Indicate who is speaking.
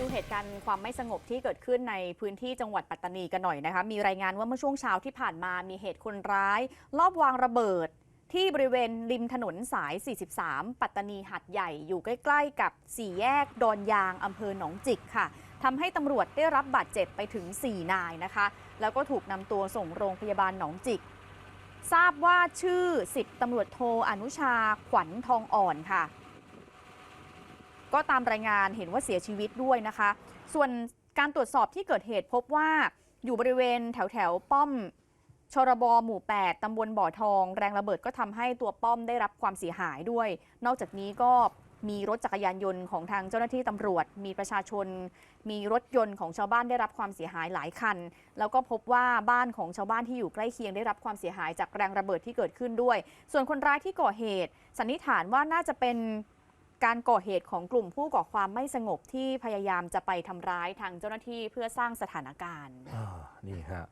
Speaker 1: ดูเหตุการณ์ความไม่สงบที่เกิดขึ้นในพื้นที่จังหวัดปัตตานีกันหน่อยนะคะ มีรายงานว่าเมื่อช่วงเช้าที่ผ่านมามีเหตุคนร้าย ลอบวางระเบิดที่บริเวณริมถนนสาย 43 ปัตตานีหัดใหญ่อยู่ใกล้ ๆ กับสี่แยกดอนยางอำเภอหนองจิกค่ะทำให้ตำรวจได้รับบาดเจ็บไปถึง 4 นายนะคะ แล้วก็ถูกนำตัวส่งโรงพยาบาลหนองจิก ทราบว่าชื่อ 10ตำรวจโทอนุชาขวัญทองอ่อนค่ะ ก็ตามรายงานเห็นว่าเสียชีวิตด้วยนะคะ ส่วนการตรวจสอบที่เกิดเหตุพบว่าอยู่บริเวณแถวแถวป้อมชรบหมู่ 8 ตำบลบ่อทอง แรงระเบิดก็ทำให้ตัวป้อมได้รับความเสียหายด้วย นอกจากนี้ก็มีรถจักรยานยนต์ของทางเจ้าหน้าที่ตำรวจ มีประชาชน มีรถยนต์ของชาวบ้านได้รับความเสียหายหลายคัน แล้วก็พบว่าบ้านของชาวบ้านที่อยู่ใกล้เคียงได้รับความเสียหายจากแรงระเบิดที่เกิดขึ้นด้วย ส่วนคนร้ายที่ก่อเหตุ สันนิษฐานว่าน่าจะเป็น การก่อเหตุของกลุ่มผู้ก่อความไม่สงบที่พยายามจะไปทำร้ายทางเจ้าหน้าที่เพื่อสร้างสถานการณ์
Speaker 2: อ่านี่ฮะ